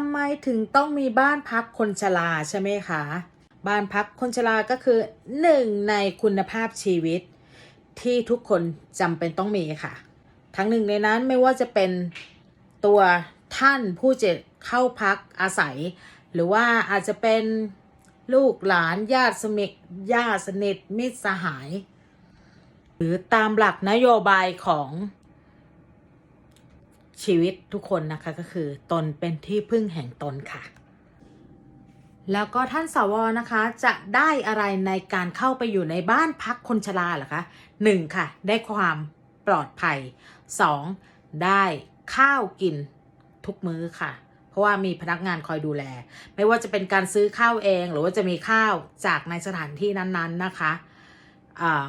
ำไมถึงต้องมีบ้านพักคนชราใช่ไหมคะ บ้านพักคนชราก็คือหนึ่งในคุณภาพชีวิต ที่ทุกคนจำเป็นต้องมีค่ะ ทั้งหนึ่งในนั้นไม่ว่าจะเป็นตัวท่านผู้เจะเข้าพักอาศัย หรือว่าอาจจะเป็นลูกหลานญาติสมิกญาติสนิทมิตรสหาย หรือตามหลักนโยบายของ ชีวิตทุกคนนะคะก็คือตนเป็นที่พึ่งแห่งตนค่ะ แล้วก็ท่านสวนะคะจะได้อะไรในการเข้าไปอยู่ในบ้านพักคนชราเหรอคะหนึ่งค่ะ ได้ความปลอดภัยสองได้ข้าวกินทุกมื้อค่ะ เพราะว่ามีพนักงานคอยดูแล ไม่ว่าจะเป็นการซื้อข้าวเองหรือว่าจะมีข้าวจากในสถานที่นั้นๆนะคะ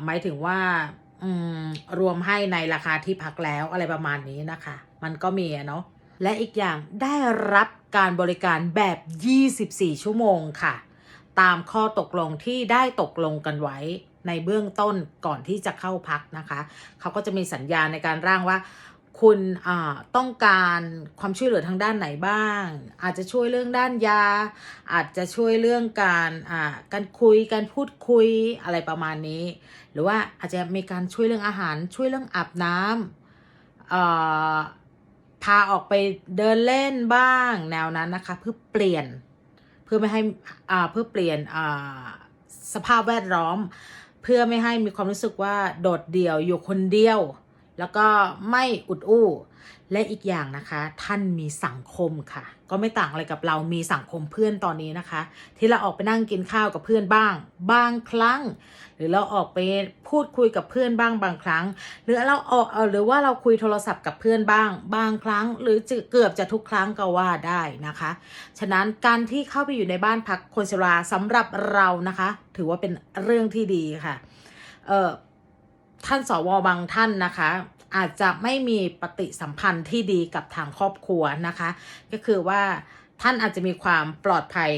หมายถึงว่ารวมให้ในราคาที่พักแล้วอะไรประมาณนี้นะคะ มันก็มีอะเนาะและอีกอย่างได้รับการบริการแบบ 24 ชั่วโมงค่ะ ตามข้อตกลงที่ได้ตกลงกันไว้ในเบื้องต้นก่อนที่จะเข้าพักนะคะ เขาก็จะมีสัญญาในการร่างว่า คุณต้องการความช่วยเหลือทางด้านไหนบ้าง อาจจะช่วยเรื่องด้านยา อาจจะช่วยเรื่องการการคุยการพูดคุยอะไรประมาณนี้ หรือว่าอาจจะมีการช่วยเรื่องอาหารช่วยเรื่องอาบน้ำ พาออกไปเดินเล่นบ้างแนวนั้นนะคะ เพื่อเปลี่ยนเพื่อไม่ให้อ่าเพื่อเปลี่ยนอ่าสภาพแวดล้อม เพื่อไม่ให้มีความรู้สึกว่าโดดเดี่ยวอยู่คนเดียว แล้วก็ไม่อุดอู้ และอีกอย่างนะคะ ท่านมีสังคมค่ะ ก็ไม่ต่างอะไรกับเรามีสังคมเพื่อนตอนนี้นะคะ ที่เราออกไปนั่งกินข้าวกับเพื่อนบ้าง บางครั้ง หรือเราออกไปพูดคุยกับเพื่อนบ้างบางครั้ง หรือเราออกหรือว่าเราคุยโทรศัพท์กับเพื่อนบ้าง บางครั้ง หรือเกือบจะทุกครั้งก็ว่าได้นะคะ ฉะนั้นการที่เข้าไปอยู่ในบ้านพักคนชราสำหรับเรานะคะ ถือว่าเป็นเรื่องที่ดีค่ะ เอ่อ ท่านสวบางท่านนะคะ อาจจะไม่มีปฏิสัมพันธ์ที่ดีกับทางครอบครัวนะคะ ก็คือว่าท่านอาจจะมีความปลอดภัย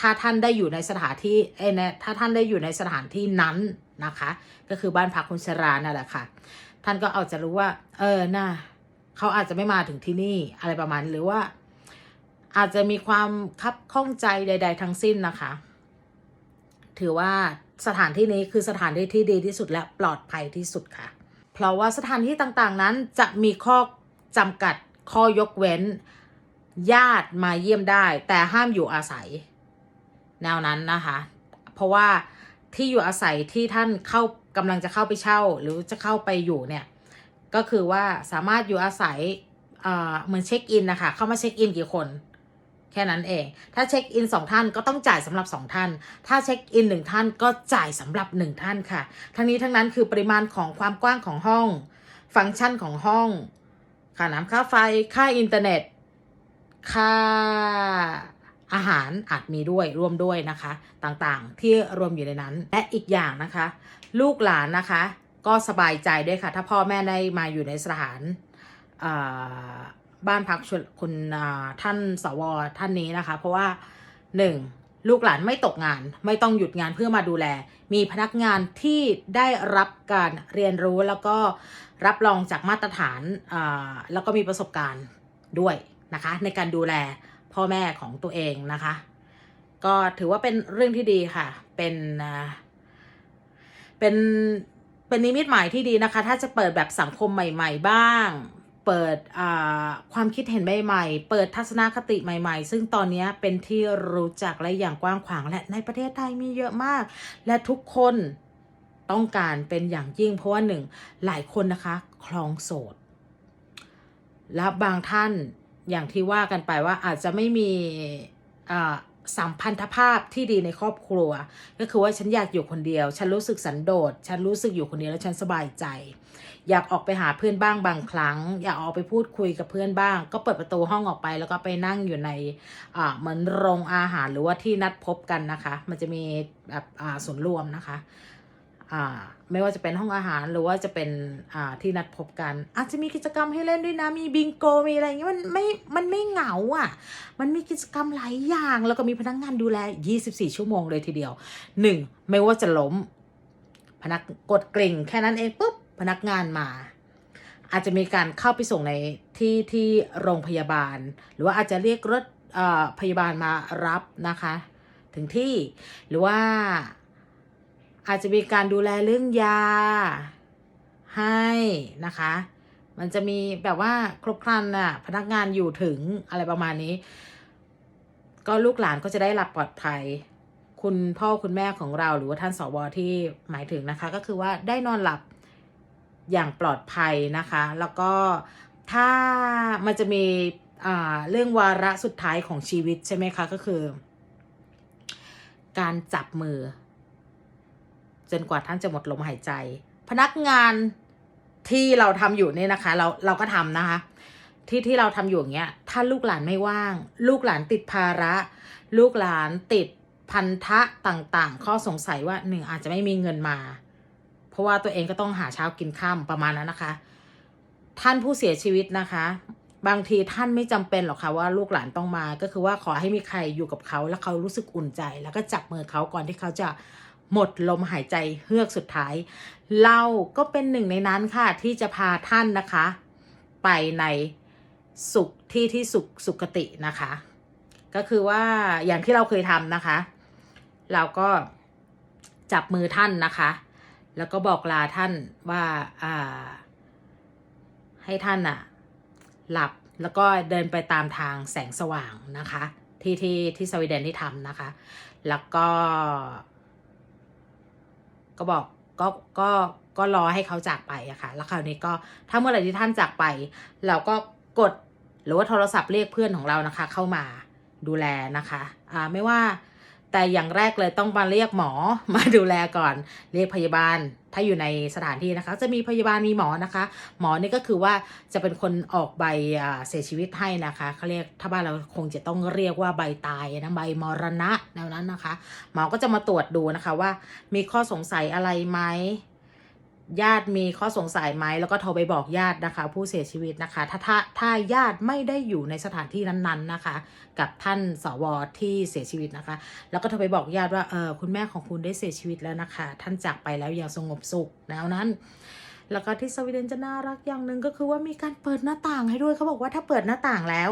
ถ้าท่านได้อยู่ในสถานที่เอยนะถ้าท่านได้อยู่ในสถานที่นั้นนะคะ ก็คือบ้านพักคนชรานั่นแหละค่ะ ท่านก็อาจจะรู้ว่า เออน่าเขาอาจจะไม่มาถึงที่นี่อะไรประมาณหรือว่า อาจจะมีความคับข้องใจใด ๆ ทั้งสิ้นนะคะ ถือว่า สถานที่นี้คือสถานที่ที่ดีที่สุดและปลอดภัยที่สุดค่ะ เพราะว่าสถานที่ต่างๆนั้นจะมีข้อจำกัดข้อยกเว้น ญาติมาเยี่ยมได้ แต่ห้ามอยู่อาศัย แนวนั้นนะคะ เพราะว่าที่อยู่อาศัยที่ท่านเข้ากำลังจะเข้าไปเช่า หรือจะเข้าไปอยู่เนี่ย ก็คือว่าสามารถอยู่อาศัยเอ่อเหมือนเช็คอินนะคะ เข้ามาเช็คอินกี่คน แค่นั้นเอง ถ้าเช็คอินสองท่านก็ต้องจ่ายสำหรับสองท่าน ถ้าเช็คอินหนึ่งท่านก็จ่ายสำหรับหนึ่งท่านค่ะ ทั้งนี้ทั้งนั้นคือปริมาณของความกว้างของห้อง ฟังก์ชันของห้องค่าน้ำค่าไฟ ค่าอินเทอร์เน็ต ค่าอาหารอาจมีด้วยร่วมด้วยนะคะ ต่างๆ ที่รวมอยู่ในนั้น และอีกอย่างนะคะ ลูกหลานนะคะ ก็สบายใจด้วยค่ะ ถ้าพ่อแม่ได้มาอยู่ในสถาน บ้านพักคุณท่านสวท่านนี้นะคะ เพราะว่าหนึ่งลูกหลานไม่ตกงาน ไม่ต้องหยุดงานเพื่อมาดูแล มีพนักงานที่ได้รับการเรียนรู้แล้วก็รับรองจากมาตรฐานแล้วก็มีประสบการณ์ด้วยนะคะ ในการดูแลพ่อแม่ของตัวเองนะคะ ก็ถือว่าเป็นเรื่องที่ดีค่ะ เป็นเป็นเป็นนิมิตหมายที่ดีนะคะ ถ้าจะเปิดแบบสังคมใหม่ ๆ บ้าง เปิดความคิดเห็นใหม่ๆ เปิดทัศนคติใหม่ๆ ซึ่งตอนนี้เป็นที่รู้จักและอย่างกว้างขวางและในประเทศไทยมีเยอะมาก และทุกคนต้องการเป็นอย่างยิ่งเพราะว่าหนึ่งหลายคนนะคะ คลองโสด และบางท่านอย่างที่ว่ากันไปว่าอาจจะไม่มีอ สัมพันธภาพที่ดีในครอบครัว ก็คือว่าฉันอยากอยู่คนเดียว ฉันรู้สึกสันโดษ ฉันรู้สึกอยู่คนเดียวแล้วฉันสบายใจ อยากออกไปหาเพื่อนบ้างบางครั้ง อยากออกไปพูดคุยกับเพื่อนบ้าง ก็เปิดประตูห้องออกไป แล้วก็ไปนั่งอยู่ในอ่าเหมือนโรงอาหารหรือว่าที่นัดพบกันนะคะ มันจะมีแบบอ่าส่วนรวมนะคะ ไม่ว่าจะเป็นห้องอาหารหรือว่าจะเป็นที่นัดพบกัน อาจจะมีกิจกรรมให้เล่นด้วยนะ มีบิงโกมีอะไรอย่างเงี้ยมันไม่มันไม่เหงาอะ มันมีกิจกรรมหลายอย่างแล้วก็มีพนักงานดูแล 24 ชั่วโมงเลยทีเดียวหนึ่งไม่ว่าจะล้ม พนักกดกริ่งแค่นั้นเองปุ๊บพนักงานมาอาจจะมีการเข้าไปส่งในที่ที่โรงพยาบาล หรือว่าอาจจะเรียกรถพยาบาลมารับนะคะ ถึงที่หรือว่า อาจจะมีการดูแลเรื่องยาให้นะคะ มันจะมีแบบว่าครบครันน่ะพนักงานอยู่ถึงอะไรประมาณนี้ ก็ลูกหลานก็จะได้หลับปลอดภัย คุณพ่อคุณแม่ของเราหรือว่าท่านสวที่หมายถึงนะคะ ก็คือว่าได้นอนหลับอย่างปลอดภัยนะคะ แล้วก็ถ้ามันจะมีเรื่องวาระสุดท้ายของชีวิตใช่ไหมคะ ก็คือ การจับมือ จนกว่าท่านจะหมดลมหายใจ พนักงานที่เราทำอยู่เนี่ยนะคะ เราเราก็ทำนะคะ ที่ที่เราทำอยู่อย่างเงี้ย ถ้าลูกหลานไม่ว่าง ลูกหลานติดภาระ ลูกหลานติดพันธะต่างๆ ข้อสงสัยว่าหนึ่งอาจจะไม่มีเงินมา เพราะว่าตัวเองก็ต้องหาเช้ากินข้ามประมาณนั้นนะคะ ท่านผู้เสียชีวิตนะคะ บางทีท่านไม่จำเป็นหรอกค่ะว่าลูกหลานต้องมา ก็คือว่าขอให้มีใครอยู่กับเขา แล้วเขารู้สึกอุ่นใจ แล้วก็จับมือเขาก่อนที่เขาจะ หมดลมหายใจเฮือกสุดท้าย เราก็เป็นหนึ่งในนั้นค่ะที่จะพาท่านนะคะ ไปในสุขที่ที่สุขสุขตินะคะ ก็คือว่าอย่างที่เราเคยทำนะคะ เราก็จับมือท่านนะคะ แล้วก็บอกลาท่านว่าอ่า ให้ท่านอะหลับแล้วก็เดินไปตามทางแสงสว่างนะคะ ที่ที่ที่สวีเดนที่ทำนะคะ แล้วก็ ก็บอกก็ก็ก็รอให้เขาจากไปอะค่ะ แล้วคราวนี้ก็ถ้าเมื่อไหร่ที่ท่านจากไป เราก็กดหรือว่าโทรศัพท์เรียกเพื่อนของเรานะคะ เข้ามาดูแลนะคะ อ่าไม่ว่า แต่อย่างแรกเลยต้องมาเรียกหมอมาดูแลก่อน เรียกพยาบาล ถ้าอยู่ในสถานที่นะคะ จะมีพยาบาลมีหมอนะคะ หมอนี่ก็คือว่าจะเป็นคนออกใบเสียชีวิตให้นะคะเขาเรียกถ้าบ้านเราคงจะต้องเรียกว่าใบตายนะใบมรณะแนวนั้นนะคะ หมอก็จะมาตรวจดูนะคะว่ามีข้อสงสัยอะไรไหม ญาติมีข้อสงสัยไหมแล้วก็โทรไปบอกญาตินะคะ ผู้เสียชีวิตนะคะ ถ้าถ้าถ้าญาติไม่ได้อยู่ในสถานที่นั้นๆนะคะ กับท่านสวที่เสียชีวิตนะคะ แล้วก็โทรไปบอกญาติว่าเออคุณแม่ของคุณได้เสียชีวิตแล้วนะคะ ท่านจากไปแล้วอย่างสงบสุขแนวนั้นแล้วก็ที่สวีเดนจะน่ารักอย่างหนึ่งก็คือว่ามีการเปิดหน้าต่างให้ด้วยเขาบอกว่าถ้าเปิดหน้าต่างแล้ว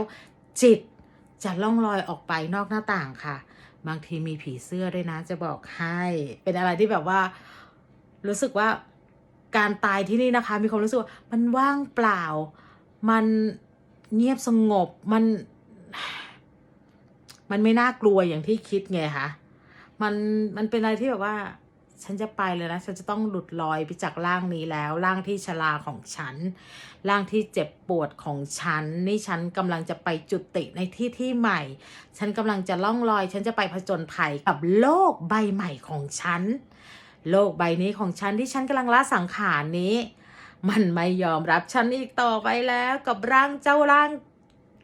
จิตจะล่องลอยออกไปนอกหน้าต่างค่ะ บางทีมีผีเสื้อด้วยนะจะบอกให้ เป็นอะไรที่แบบว่า รู้สึกว่า การตายที่นี่นะคะ มีความรู้สึกว่ามันว่างเปล่า มันเงียบสงบมัน มันไม่น่ากลัวอย่างที่คิดไงคะมันมันเป็นอะไรที่แบบว่า ฉันจะไปเลยนะ ฉันจะต้องหลุดลอยไปจากร่างนี้แล้ว ร่างที่ชราของฉัน ร่างที่เจ็บปวดของฉัน นี่ฉันกำลังจะไปจุติในที่ที่ใหม่ ฉันกำลังจะล่องลอย ฉันจะไปผจญภัยกับโลกใบใหม่ของฉัน โลกใบนี้ของฉันที่ฉันกำลังละสังขารนี้ มันไม่ยอมรับฉันอีกต่อไปแล้ว กับร่างเจ้าร่าง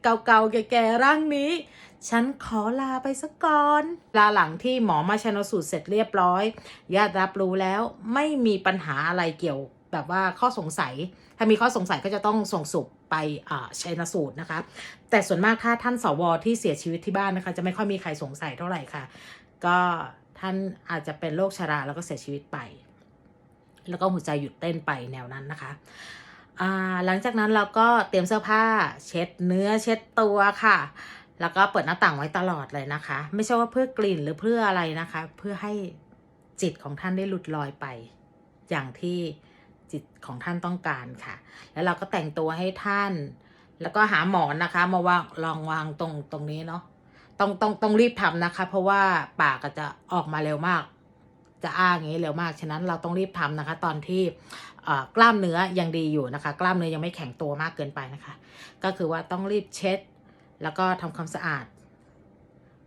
เก่าๆแก่ๆร่างนี้ ฉันขอลาไปสักก่อน ลาหลังที่หมอมาชนสูตรเสร็จเรียบร้อยญาติรับรู้แล้วไม่มีปัญหาอะไรเกี่ยวแบบว่าข้อสงสัย ถ้ามีข้อสงสัยก็จะต้องส่งศพไปชันสูตรนะคะ แต่ส่วนมากถ้าท่านสวที่เสียชีวิตที่บ้านนะคะ จะไม่ค่อยมีใครสงสัยเท่าไหร่ค่ะ ก็ ท่านอาจจะเป็นโรคชราแล้วก็เสียชีวิตไป แล้วก็หัวใจหยุดเต้นไปแนวนั้นนะคะหลังจากนั้นเราก็เตรียมเสื้อผ้า เช็ดเนื้อเช็ดตัวค่ะ แล้วก็เปิดหน้าต่างไว้ตลอดเลยนะคะ ไม่ใช่ว่าเพื่อกลิ่นหรือเพื่ออะไรนะคะ เพื่อให้จิตของท่านได้หลุดลอยไป อย่างที่จิตของท่านต้องการค่ะ แล้วเราก็แต่งตัวให้ท่าน แล้วก็หาหมอนนะคะ มาวางลองวางตรงตรงนี้เนาะ ต้องต้องต้องรีบทำนะคะ เพราะว่าปากจะออกมาเร็วมาก จะอ้าอย่างนี้เร็วมาก ฉะนั้นเราต้องรีบทำนะคะ ตอนที่กล้ามเนื้อยังดีอยู่นะคะ กล้ามเนื้อยังไม่แข็งตัวมากเกินไปนะคะ ก็คือว่าต้องรีบเช็ด แล้วก็ทำความสะอาด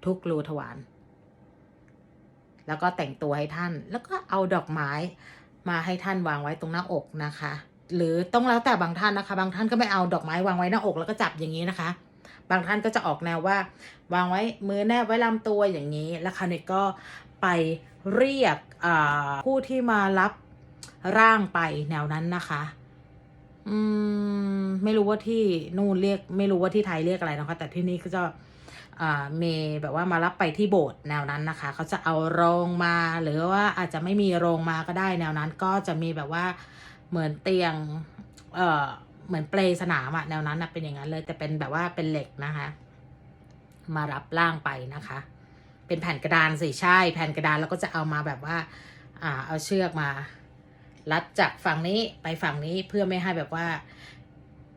ทุกรูทวารแล้วก็แต่งตัวให้ท่าน แล้วก็เอาดอกไม้มาให้ท่านวางไว้ตรงหน้าอกนะคะ หรือต้องแล้วแต่บางท่านนะคะ บางท่านก็ไม่เอาดอกไม้วางไว้หน้าอกแล้วก็จับอย่างนี้นะคะางท่านก็จะออกแนวว่า วางไว้มือแนบไว้ลำตัวอย่างนี้ แล้วคราวนี้ก็ไปเรียกผู้ที่มารับร่างไปแนวนั้นนะคะ อืม ไม่รู้ว่าที่นู่นเรียก ไม่รู้ว่าที่ไทยเรียกอะไรนะคะ แต่ที่นี่ก็จะมีแบบว่ามารับไปที่โบสถ์แนวนั้นนะคะ เขาจะเอาโรงมาหรือว่าอาจจะไม่มีโรงมาก็ได้แนวนั้น ก็จะมีแบบว่าเหมือนเตียง เอ่อ เหมือนเปลสนามอะแนวนั้นนะเป็นอย่างนั้นเลย แต่เป็นแบบว่าเป็นเหล็กนะคะ มารับร่างไปนะคะ เป็นแผ่นกระดานสิใช่ แผ่นกระดานแล้วก็จะเอามาแบบว่า อ่า เอาเชือกมารัดจากฝั่งนี้ไปฝั่งนี้เพื่อไม่ให้แบบว่า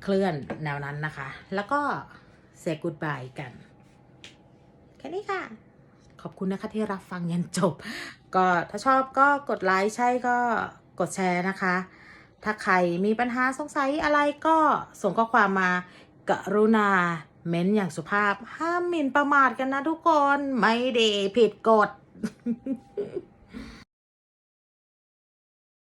เคลื่อนแนวนั้นนะคะ แล้วก็เซกูดบายกันแค่นี้ค่ะ ขอบคุณนะคะที่รับฟังยันจบ ก็ถ้าชอบก็กดไลค์ใช่ก็กดแชร์นะคะ ถ้าใครมีปัญหาสงสัยอะไรก็ส่งข้อความมากรุณาเม้นอย่างสุภาพ ห้ามหมิ่นประมาทกันนะทุกคน ไม่ดีผิดกฎ